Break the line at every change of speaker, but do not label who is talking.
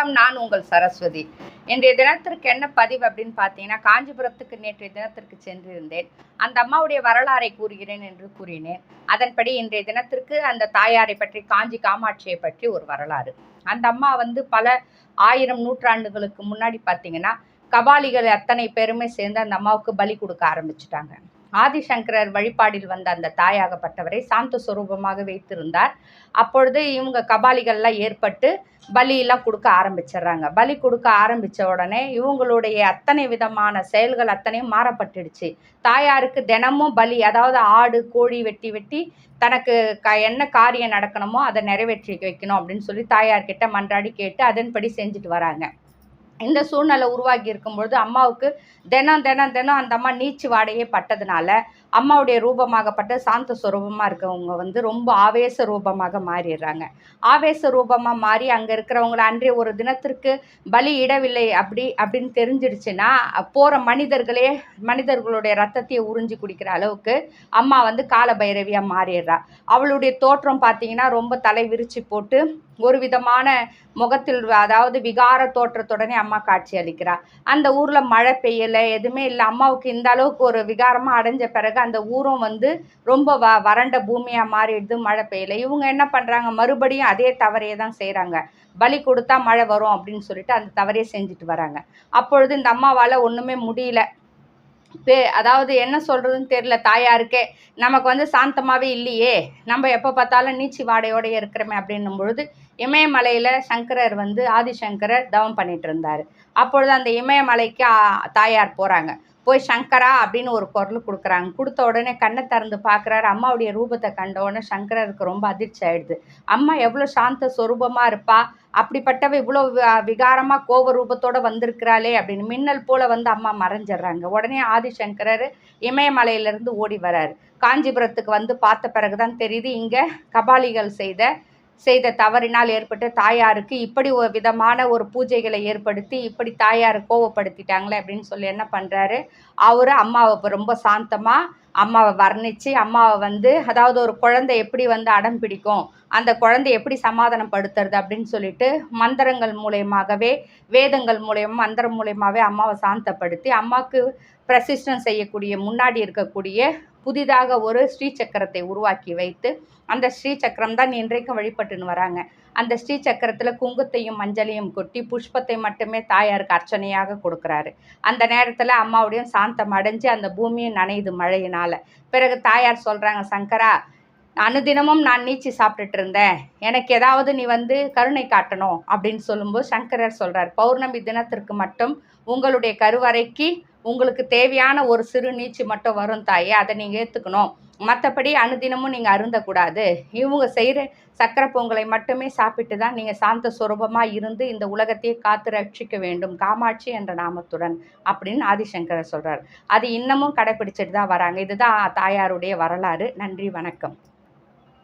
வணக்கம். நான் உங்கள் சரஸ்வதி. இன்றைய தினத்திற்கு என்ன பதிவு அப்படின்னு பார்த்தீங்கன்னா காஞ்சிபுரத்துக்கு நேற்றைய தினத்திற்கு சென்றிருந்தேன். அந்த அம்மாவுடைய வரலாறை கூறுகிறேன் என்று கூறினேன். அதன்படி இன்றைய தினத்திற்கு அந்த தாயாரை பற்றி காஞ்சி காமாட்சியை பற்றி ஒரு வரலாறு. அந்த அம்மா வந்து பல ஆயிரம் நூற்றாண்டுகளுக்கு முன்னாடி பார்த்தீங்கன்னா கபாலிகள் அத்தனை பேருமே சேர்ந்து அந்த அம்மாவுக்கு பலி கொடுக்க ஆரம்பிச்சிட்டாங்க. ஆதிசங்கரர் வழிபாடில் வந்த அந்த தாயாகப்பட்டவரை சாந்த சுரூபமாக வைத்திருந்தார். அப்பொழுது இவங்க கபாலிகள்லாம் ஏற்பட்டு பலியெல்லாம் கொடுக்க ஆரம்பிச்சிடுறாங்க. பலி கொடுக்க ஆரம்பித்த உடனே இவங்களுடைய அத்தனை விதமான செயல்கள் அத்தனையும் மாறப்பட்டுடுச்சு. தாயாருக்கு தினமும் பலி அதாவது ஆடு கோழி வெட்டி வெட்டி தனக்கு க என்ன காரியம் நடக்கணுமோ அதை நிறைவேற்றி வைக்கணும் அப்படின்னு சொல்லி தாயார்கிட்ட மன்றாடி கேட்டு அதன்படி செஞ்சுட்டு வராங்க. இந்த சூழ்நிலை உருவாகி இருக்கும்பொழுது அம்மாவுக்கு தினம் தினம் தினம் அந்த அம்மா நீச்சு வாடையே பட்டதுனால அம்மாவுடைய ரூபமாகப்பட்ட சாந்த சுரூபமாக இருக்கவங்க வந்து ரொம்ப ஆவேச ரூபமாக மாறிடுறாங்க. ஆவேச ரூபமாக மாறி அங்கே இருக்கிறவங்கள அன்றைய ஒரு தினத்திற்கு பலி இடவில்லை அப்படி அப்படின்னு தெரிஞ்சிடுச்சுன்னா போகிற மனிதர்களே மனிதர்களுடைய ரத்தத்தையே உறிஞ்சி குடிக்கிற அளவுக்கு அம்மா வந்து கால பைரவியாக மாறிடுறா. அவளுடைய தோற்றம் பார்த்தீங்கன்னா ரொம்ப தலை விரிச்சு போட்டு ஒரு விதமான முகத்தில் அதாவது விகார தோற்றத்துடனே அம்மா அம்மா காட்சி அளிக்கிறாள் அந்த ஊரில் மழை பெய்யலை எதுவுமே இல்லை. அம்மாவுக்கு இந்த அளவுக்கு ஒரு விகாரமாக அடைஞ்ச பிறகு அந்த ஊரும் வந்து ரொம்ப வ வறண்ட பூமியாக மாறிடுது மழை பெய்யலை. இவங்க என்ன பண்ணுறாங்க மறுபடியும் அதே தவறையே தான் செய்கிறாங்க பலி கொடுத்தா மழை வரும் அப்படின்னு சொல்லிட்டு அந்த தவறையே செஞ்சுட்டு வராங்க. அப்பொழுது இந்த அம்மாவால் ஒன்றுமே முடியல. பே அதாவது என்ன சொல்கிறதுன்னு தெரில தாயாருக்கே நமக்கு வந்து சாந்தமாகவே இல்லையே. நம்ம எப்போ பார்த்தாலும் நீச்சி வாடையோடய இருக்கிறோமே அப்படின்னும் பொழுது இமயமலையில் சங்கரர் வந்து ஆதிசங்கரர் தவம் பண்ணிட்டு இருந்தார். அப்பொழுது அந்த இமயமலைக்கு தாயார் போகிறாங்க போய் சங்கரா அப்படின்னு ஒரு குரல் கொடுக்குறாங்க. கொடுத்த உடனே கண்ணை திறந்து பார்க்குறாரு. அம்மாவுடைய ரூபத்தை கண்ட உடனே சங்கரருக்கு ரொம்ப அதிர்ச்சி ஆயிடுது. அம்மா எவ்வளோ சாந்த சொரூபமாக இருப்பா? அப்படிப்பட்டவ இவ்வளோ விகாரமாக கோப ரூபத்தோடு வந்திருக்கிறாளே அப்படின்னு மின்னல் போல வந்து அம்மா மறைஞ்சிடுறாங்க. உடனே ஆதிசங்கரர் இமயமலையிலேருந்து ஓடி வராரு. காஞ்சிபுரத்துக்கு வந்து பார்த்த பிறகு தான் தெரியுது இங்கே கபாலிகள் செய்த செய்த தவறினால் ஏற்பட்ட தாயாருக்கு இப்படி ஒரு விதமான ஒரு பூஜைகளை ஏற்படுத்தி இப்படி தாயாரை கோவப்படுத்திட்டாங்களே அப்படின்னு சொல்லி என்ன பண்ணுறாரு அவர் அம்மாவை இப்போ ரொம்ப சாந்தமாக அம்மாவை வர்ணித்து அம்மாவை வந்து அதாவது ஒரு குழந்தை எப்படி வந்து அடம் பிடிக்கும்? அந்த குழந்தை எப்படி சமாதானம் படுத்துறது அப்படின்னு சொல்லிட்டு மந்திரங்கள் மூலயமாகவே வேதங்கள் மூலயமா மந்திரம் மூலயமாவே அம்மாவை சாந்தப்படுத்தி அம்மாவுக்கு பிரசிஷ்டம் செய்யக்கூடிய முன்னாடி இருக்கக்கூடிய புதிதாக ஒரு ஸ்ரீ சக்கரத்தை உருவாக்கி வைத்து அந்த ஸ்ரீ சக்கரம் தான் இன்றைக்கும் வழிபட்டுன்னு வராங்க. அந்த ஸ்ரீ சக்கரத்தில் குங்குத்தையும் மஞ்சளையும் கொட்டி புஷ்பத்தை மட்டுமே தாயாருக்கு அர்ச்சனையாக கொடுக்குறாரு. அந்த நேரத்தில் அம்மாவுடையும் சாந்தம் அடைஞ்சு அந்த பூமியும் நனையுது மழையினால். பிறகு தாயார் சொல்கிறாங்க சங்கரா அனுதினமும் நான் நீச்சி சாப்பிட்டுட்டு இருந்தேன் எனக்கு ஏதாவது நீ வந்து கருணை காட்டணும் அப்படின்னு சொல்லும்போது சங்கரர் சொல்கிறார் பௌர்ணமி தினத்திற்கு மட்டும் உங்களுடைய கருவறைக்கு உங்களுக்கு தேவையான ஒரு சிறு நீச்சி மட்டும் வரும் தாயே அதை நீங்கள் ஏற்றுக்கணும் மற்றபடி அனுதினமும் நீங்கள் அருந்தக்கூடாது. இவங்க செய்கிற சக்கரை பொங்கலை மட்டுமே சாப்பிட்டு தான் நீங்கள் சாந்த சுரூபமாக இருந்து இந்த உலகத்தையே காத்து ரட்சிக்க வேண்டும். காமாட்சி என்ற நாமத்துடன் அப்படின்னு ஆதிசங்கரர் சொல்கிறார் அது இன்னமும் கடைப்பிடிச்சிட்டு தான் வராங்க. இதுதான் தாயாருடைய வரலாறு. நன்றி வணக்கம்.